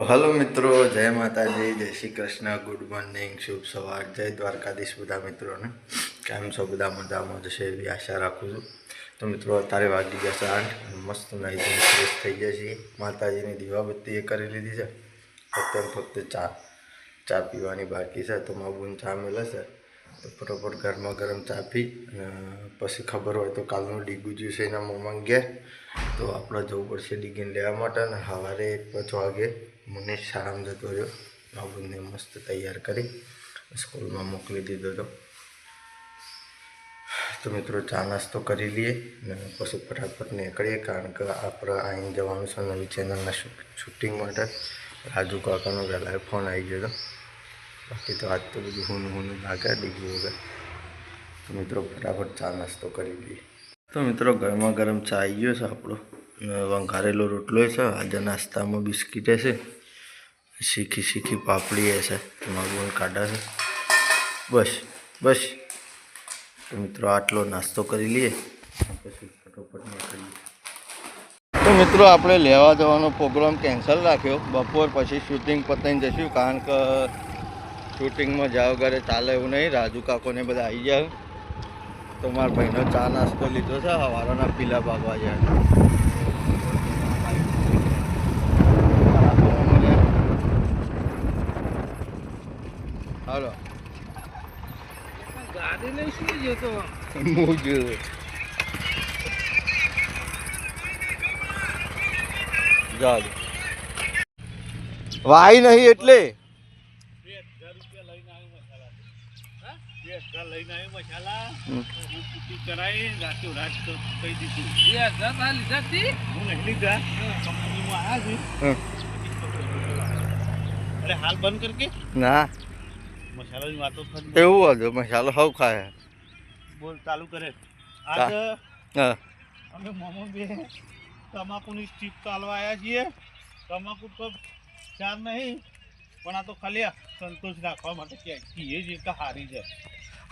Hello મિત્રો, જય માતાજી, જય શ્રી કૃષ્ણ, ગુડ મોર્નિંગ, શુભ સવાર, જય દ્વારકાધીશ બધા મિત્રોને. કેમ છો બધા? મજામાં જશે એવી આશા રાખું છું. તો મિત્રો, અત્યારે વાગી ગયા છે આઠ મસ્ત નાઈ ધોઈને ફ્રેશ થઈ ગયા છીએ. માતાજીની દીવાબત્તી એ કરી લીધી છે. ફક્ત ફક્ત ચા ચા પીવાની બાકી છે. તો માબુન ચા મેલે છે. તો ફટોફટ ગરમા ગરમ ચા પી અને પછી ખબર હોય તો કાલનું ડીગું જ્યુસ એના મોમાં ગયા તો આપણે જવું પડશે ડીગીને લેવા માટે અને સવારે એક પાંચ વાગે મને શાળામાં જતો રહ્યો. બાબુને મસ્ત તૈયાર કરી સ્કૂલમાં મોકલી દીધો હતો. તો મિત્રો ચા નાસ્તો કરી લઈએ અને પછી ફટાફટ નીકળીએ કારણ કે આપણે અહીં જવાનું છે નવી ચેનલના શૂટિંગ માટે. રાજુ કાકાનો વહેલા ફોન આવી ગયો હતો. બાકી તો આજ તો બધું હું હું લાગે ડીગી વગર. તો મિત્રો ફટાફટ ચા નાસ્તો કરી લઈએ. તો મિત્રો ગરમા ગરમ ચા આવી ગયો છે આપણો. વંઘારેલો રોટલો છે, આજે નાસ્તામાં બિસ્કીટ હશે શીખી શીખી પાપડી હશે તમારું કાઢા છે. બસ બસ. તો મિત્રો આટલો નાસ્તો કરી લઈએ, પછી ફટોફટ નીકળીએ. તો મિત્રો આપણે લેવા જવાનો પ્રોગ્રામ કેન્સલ રાખ્યો. બપોર પછી શૂટિંગ પતાવીને જઈશું કારણ કે શૂટિંગમાં જાવ ઘરે ચાલે એવું નહીં, રાજુ કાકોને બધા આવી જાય તો મારા ભાઈનો ચા નાસ્તો લીધો છે, હવારોના પીલા ભાગવા જાય હાલો. ગાડી લઈ શું જતો હું જોયું જા વાય નહીં એટલે? ના. મસાલાની વાતો એવું હતું મસાલો હવ ખાય. બોલ ચાલુ કરે. આજ અમે મોમો બે તમાકુની સ્ટીપ ચાલવા આવ્યા છીએ. તમાકુ તો ચાર નહીં પણ આ તો ખાલી સંતોષ રાખવા માટે ક્યાંય કીએ છીએ તો હારી છે.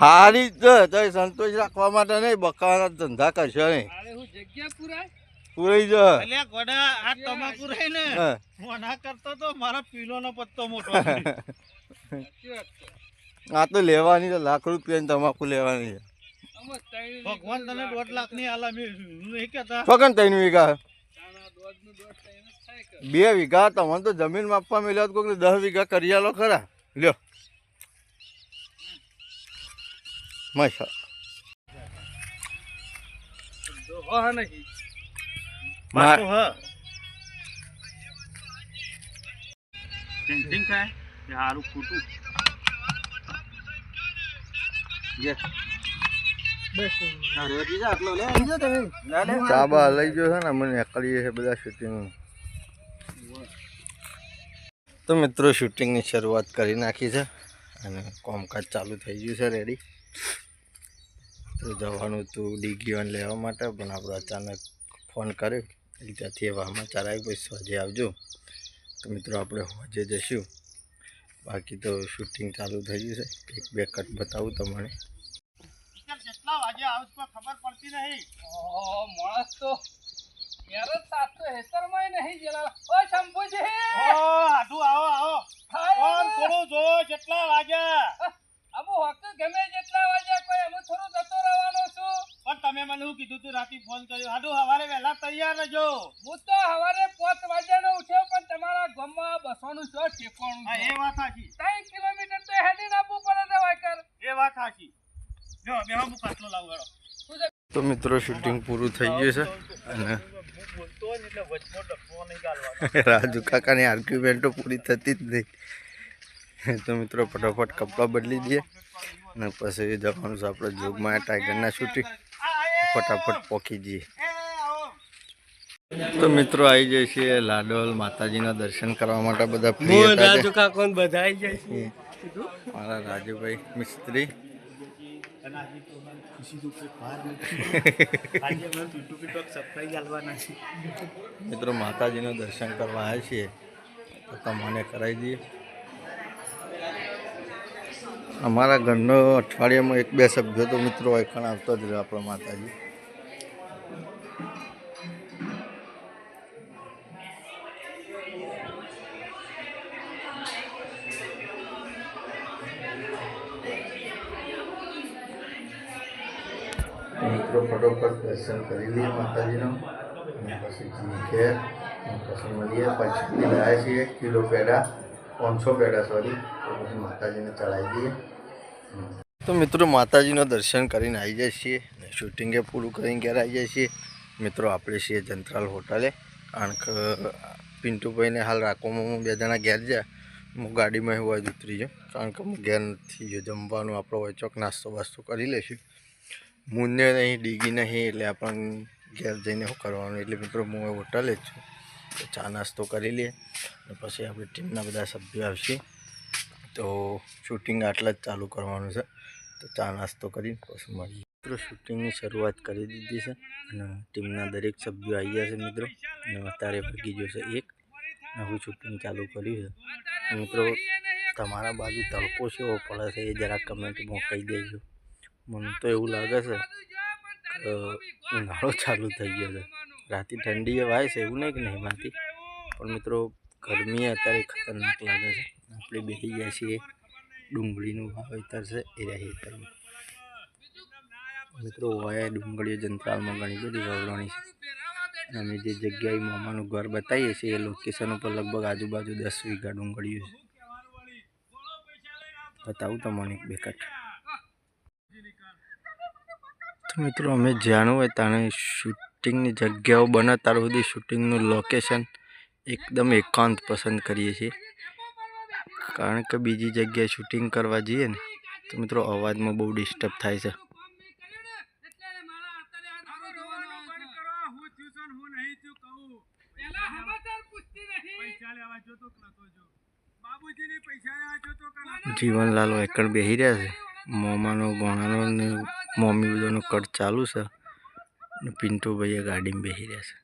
હારી જ તો સંતોષ રાખવા માટે નહીં બકાવાના ધંધા કરશો નહીં. જગ્યા પૂરાય? પૂરી જ. એટલે ગોડા આ તમાકુ રહી ને હા. હું કરતો તો મારા પીલોનો પત્તો મોટો આ તો લેવાની છે લાખ રૂપિયાની તમાકુ લેવાની છે. ભગવાન તને દોઢ લાખની આલા મેં નહીં કહેતા? છોકન ત્રણ વીઘા? બે વીઘા તમને તો જમીન માપવા મળ્યા તો દસ વીઘા કરી આલો ખરા. લ્યો. મસ્ત. માર હારું ખોટું. ચાબા લઈ ગયો છે ને અમે નીકળીએ છે બધા શૂટિંગ તો મિત્રો શૂટિંગની શરૂઆત કરી નાખી છે અને કોમકાજ ચાલુ થઈ ગયું છે રેડી તો જવાનું હતું ડીગી વન લેવા માટે પણ આપણે અચાનક ફોન કર્યો. એટલે ત્યાંથી એવા સમાચાર આવી પછી સાંજે આવજો. તો મિત્રો આપણે સજે જઈશું. બાકી તો શૂટિંગ ચાલુ થઈ ગયું છે. એક બે કટ બતાવું તમને. જેટલા વાગે આવું તો ખબર પડતી નહીં માણસ તો ઘેર જ સાચો હેતરમાં નહીં જેલા. ઓ શંભુજી! ઓ હાડુ આવો આવો. કોણ થોડું જો વાગ્યા? અમુ હક ગમે જેટલા વાગ્યા કોઈ અમુ થોડું જતો રહેવાનો છું. પણ તમે મને શું કીધું તું રાતે ફોન કર્યો? હાડુ સવારે વહેલા તૈયાર રહેજો. હું તો સવારે પાંચ વાગ્યાનો ઉઠ્યો તમારા ગામમાં બસવાનું શું ઠેકાણું હા એ વાત સાચી. ત્રણ કિલોમીટર તો હેડી આપવું પડે છે વાયકર. એ વાત સાચી. જો બે હું પાછલો લાવ ગયો તો મિત્રો શૂટિંગ પૂરું થઈ ગયું છે. અને રાજુ કાકાની આર્ગ્યુમેન્ટો પૂરી થતી જ નહીં. તો મિત્રો ફટાફટ કપડાં બદલી દઈએ. અને પછી જવાનું છે આપણે જોગમાં ટાઈગરના શૂટિંગ ફટાફટ પોકી જઈએ. તો મિત્રો આવી જાય છે લાડોલ માતાજીના દર્શન કરવા માટે બધા રાજુ કાકો બધા આવી જાય છે મારા રાજુભાઈ મિસ્ત્રી. મિત્રો માતાજીનું દર્શન કરવા આવ્યા છીએ. તો તમને કરાવી દઈએ. અમારા ઘરનો અઠવાડિયામાં એક બે સભ્યો તો મિત્રો પણ આવતો જ રહ્યો આપણા માતાજી. મિત્રો ફટોફટ દર્શન કરી લઈએ માતાજીનો. અને પછી ઘેર. પછી મળીએ. પછી લાવ્યા છીએ. કિલો પેડા. પાંચસો પેડા સોરી તો પછી માતાજીને ચડાવી દઈએ. તો મિત્રો, માતાજીનો દર્શન કરીને આવી જાય છીએ. શૂટિંગે પૂરું કરીને ઘેર આવી જાય છીએ. મિત્રો, આપણે છીએ જંત્રાલ હોટલે. કારણ કે પિન્ટુભાઈને હાલ રાખવામાં હું બે જણા ઘેર જાય હું ગાડીમાં એવું જ ઉતરી જાઉં કારણ કે હું ઘેર ગયો જમવાનું, આપણો હોય ચોક નાસ્તો વાસ્તો કરી લઈશું. મુન્ને નહીં ડીગી નહીં એટલે આપણને ઘેર જઈને શું કરવાનું? એટલે મિત્રો હું હોટલે જ છું. તો ચા નાસ્તો કરી લઈએ અને પછી આપણે ટીમના બધા સભ્યો આવશે. તો શૂટિંગ આટલા જ ચાલુ કરવાનું છે. તો ચા નાસ્તો કરી પછી મળીએ. મિત્રો શૂટિંગની શરૂઆત કરી દીધી છે અને ટીમના દરેક સભ્યો આવી ગયા છે મિત્રો. અને અત્યારે ભાગી ગયો છે એક. નવું શૂટિંગ ચાલુ કર્યું છે. મિત્રો, તમારા બાજુ તડકો છે પડે છે એ જરા કમેન્ટમાં કહી દેજો. મને તો એવું લાગે છે કે ઉનાળો ચાલુ થઈ ગયો છે. રાતે ઠંડી વાય છે એવું નહીં કે નહીં માતી પણ મિત્રો, ગરમી અત્યારે ખતરનાક લાગે છે. આપણે બેસી ગયા છીએ ડુંગળીનું વાવેતર છે એ રહી મિત્રો હોય ડુંગળીઓ જંત્રાલમાં ઘણી બધી વાવવાની છે. અમે જે જગ્યાએ મામાનું ઘર બતાવીએ છીએ એ લોકેશન ઉપર લગભગ આજુબાજુ દસ વીઘા ડુંગળીઓ છે. બતાવું તમને એક બે કટ તો મિત્રો, અમે જાણવું હોય તાણે શૂટિંગની જગ્યાઓ બને ત્યાર સુધી શૂટિંગનું લોકેશન એકદમ એકાંત પસંદ કરીએ છીએ. કારણ કે બીજી જગ્યાએ શૂટિંગ કરવા જઈએ ને, તો મિત્રો અવાજમાં બહુ ડિસ્ટર્બ થાય છે. જીવનલાલ એકણ બેસી રહ્યા છે. મોમાનો ગોણાનો ને મમ્મી બધાનો કટ ચાલુ છે. અને પિન્ટુભાઈએ ગાડીમાં બેસી રહ્યા છે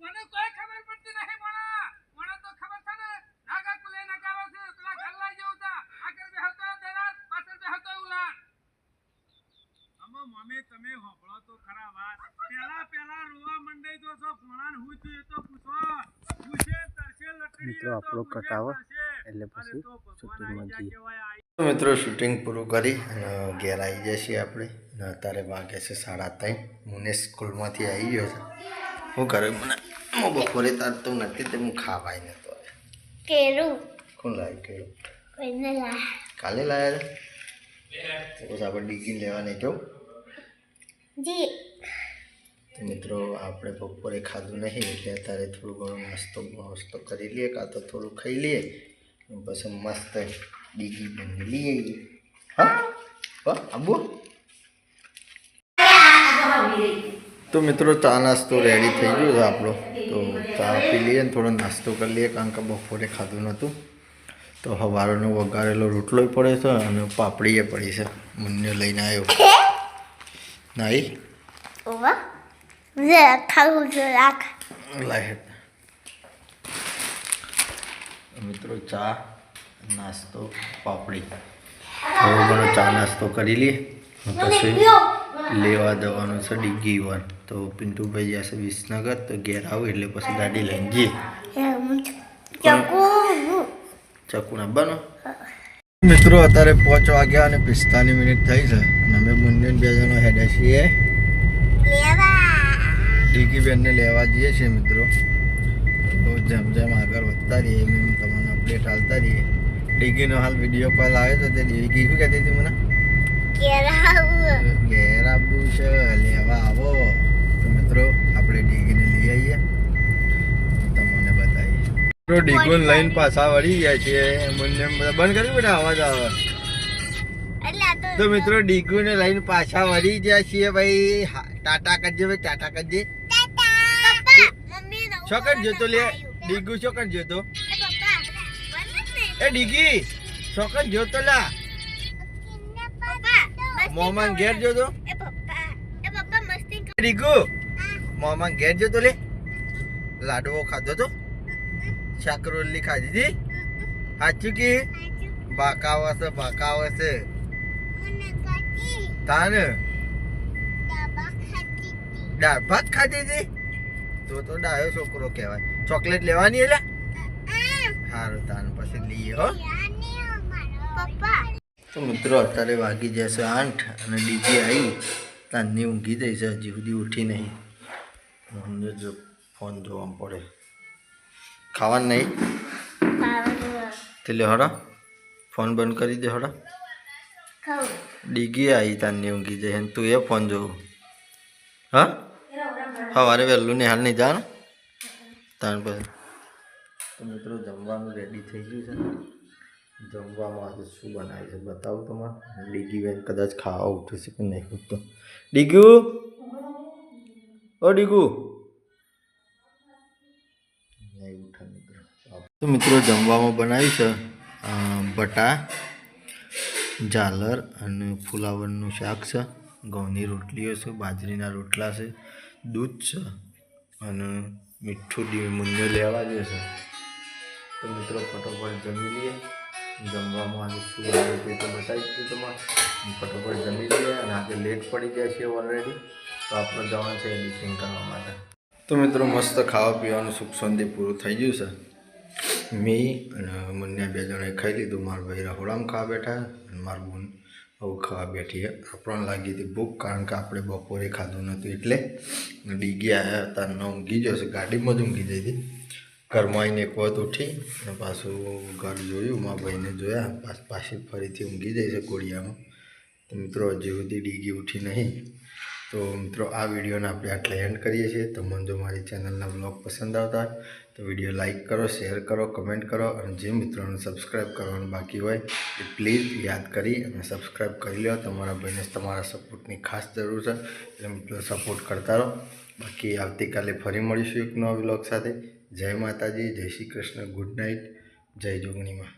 મને કોઈ ખબર પડતી નહીં પણ મને તો ખબર છે ને નાગા કુલે નગાવા છે પેલા ગલ્લા જેવું હતા આગળ બેહતો દેરાજ પાછળ બેહતો ઉલાન આમાં મમ્મી તમે હોભળો તો ખરા વાત પેલા પેલા રોવા મંડાઈ તો છો ભણાન હું છું એ તો પૂછો પૂછે તરસે લકડી મિત્રો આપણો કટ આવે. એટલે પછી શૂટિંગમાં જઈએ. મિત્રો શૂટિંગ પૂરું કરી અને ઘેર આવી જશે છીએ આપણે. અને અત્યારે વાગે છે સાડા ત્રણ. મને સ્કૂલમાંથી આવી ગયો છે. શું કરે મને હું બપોરે તાર તો નથી તે હું ખાવાય નતો. કેરું કોણ લાવ્યું કેળું? કોઈને કાલે લાવ્યા બસ આપણે ડીગી લેવા નહીં જવું જી. મિત્રો આપણે બપોરે ખાધું નહીં એટલે અત્યારે થોડું ઘણું નાસ્તો નાસ્તો કરી લઈએ કાં તો થોડું ખાઈ લઈએ પછી મસ્ત બીજી બની લઈએ. હા? આબુ? તો મિત્રો ચા નાસ્તો રેડી થઈ ગયો છે આપણો. તો ચા પી લઈએ ને થોડો નાસ્તો કરી લઈએ કારણ કે બપોરે ખાધું નહોતું. તો સવારનો વઘારેલો રોટલોય પડે છે અને પાપડીએ પડી છે. મને લઈને આવ્યો. નાઈ? ઓવા? જરા ખાવું જો રાખ મિત્રો ચા નાસ્તો પાપડી. થોડો ઘણો ચા નાસ્તો કરી લઈએ. પછી લેવા જવાનું છે ડીગી વન. તો પિન્ટુભાઈ જશે વિસનગર તો ઘેર આવું એટલે પછી ગાડી લઈને જઈએ. ચકુ ચકુના. બનો. મિત્રો અત્યારે પાંચ વાગ્યા અને પિસ્તાલીસ મિનિટ થઈ છે. અને અમે મુંડન બે જણા હેડે છીએ. બેનને લેવા જઈએ છીએ મિત્રો. તો જેમ જેમ આગળ વધતા રહીએ એમ એમ તમને અપડેટ હાલતા રહીએ. ડીગીનો હાલ વીડિયો કોલ આવ્યો તો તે ડીગી શું કહેતી હતી મને? ઘેર આવવું છે લેવા આવો. તો મિત્રો આપણે ડીગીને લઈ આવીએ. તમને બતાવીએ. મિત્રો ડીગોને લઈને પાછા વળી ગયા છે મને બધા કર્યું બધા અવાજ આવે? તો મિત્રો ડીગુને લઈને પાછા વળી ગયા છીએ ભાઈ. ટાટા કરજે ભાઈ ટાટા કરજે. ચોકટ જોતો લે. ડીગુ ચોકટ જોતો. એ ડીગી ચોકટ જોતો લા. મોમાન ઘેર જોતો. એ પપ્પા એ પપ્પા મસ્તી કર ડીગુ મોમાન ઘેર જોતો લે. લાડવો ખાધો તો? શાકરોલી ખાધી હતી સાચું કે? બાકાવા છે બાકાવા છે. તાન? દાળ ભાત ખાધી હતી તો તો ડાયો છોકરો કહેવાય. ચોકલેટ લેવાની એટલે? સારું તાન પછી લઈએ હો. તો મિત્રો અત્યારે વાગી જશે આઠ અને ડીજી આવી તાનની ઊંઘી જઈ છે હજી સુધી ઉઠી નહીં. મને જો ફોન જોવા પડે. ખાવાનું નહીં? તે લે હડો ફોન બંધ કરી દે હડો ડીગી આવી તાનની ઊંઘી અને તું એ ફોન જોવું. હા? સવારે વહેલું ને હાલ નહીં જાણ. તાણ પછી. તો મિત્રો જમવાનું રેડી થઈ ગયું છે. જમવામાં આજે શું બનાવ્યું છે બતાવું તમારે? ડીગી બેન કદાચ ખાવા ઉઠે છે કે નહીં ઉઠતો. ડીગુ? ઓ ડીગુ. નહીં ઉઠે મિત્રો. તો મિત્રો જમવામાં બનાવ્યું છે બટા ઝાલર અને ફુલાવરનું શાક છે. ઘઉંની રોટલીઓ છે બાજરીના રોટલા છે દૂધ છે અને મીઠું ડી મૂંઝો લેવા જે છે. તો મિત્રો, ફટોફટ જમી લઈએ. જમવામાં આજે શું આવે તે તો બતાવી દીધું તમારે. ફટોફટ જમી લઈએ અને આજે લેટ પડી જાય છે ઓલરેડી તો આપણે જવાનું છે એડિટિંગ કરવા માટે. તો મિત્રો, મસ્ત ખાવા પીવાનું સુખ શાંતિ પૂરું થઈ ગયું છે. મેં અને મને બે જણે ખાઈ લીધું. મારા ભાઈ રાહુલામ ખાવા બેઠા અને મારું હવે ખાવા બેઠી આપણને લાગી હતી ભૂખ, કારણ કે આપણે બપોરે ખાધું નહોતું. એટલે ડીગી આવ્યા હતા ન ઊંઘી જશે ગાડીમાં જ ઊંઘી જઈ હતી. ઘરમાં આવીને એક વખત ઉઠી અને પાછું ઘર જોયું. મા ભાઈને જોયા. પાછી ફરીથી ઊંઘી જાય છે કોડિયામાં તો મિત્રો, હજી સુધી ડીગી ઉઠી નહીં. તો મિત્રો, આ વિડીયોને આપણે આટલે એન્ડ કરીએ છીએ. તો મને જો મારી ચેનલના બ્લોગ પસંદ આવતા તો વીડિયો લાઇક કરો, શેર કરો, કમેન્ટ કરો અને જે મિત્રોને સબસ્ક્રાઈબ કરવાનું બાકી હોય એ પ્લીઝ યાદ કરી અને સબસ્ક્રાઈબ કરી લો. તમારા ભાઈને તમારા સપોર્ટની ખાસ જરૂર છે. એટલે મિત્રો સપોર્ટ કરતા રહો. બાકી આવતીકાલે ફરી મળીશું એક નવા બ્લોગ સાથે. જય માતાજી, જય શ્રી કૃષ્ણ, ગુડ નાઇટ, જય જોગણીમાં.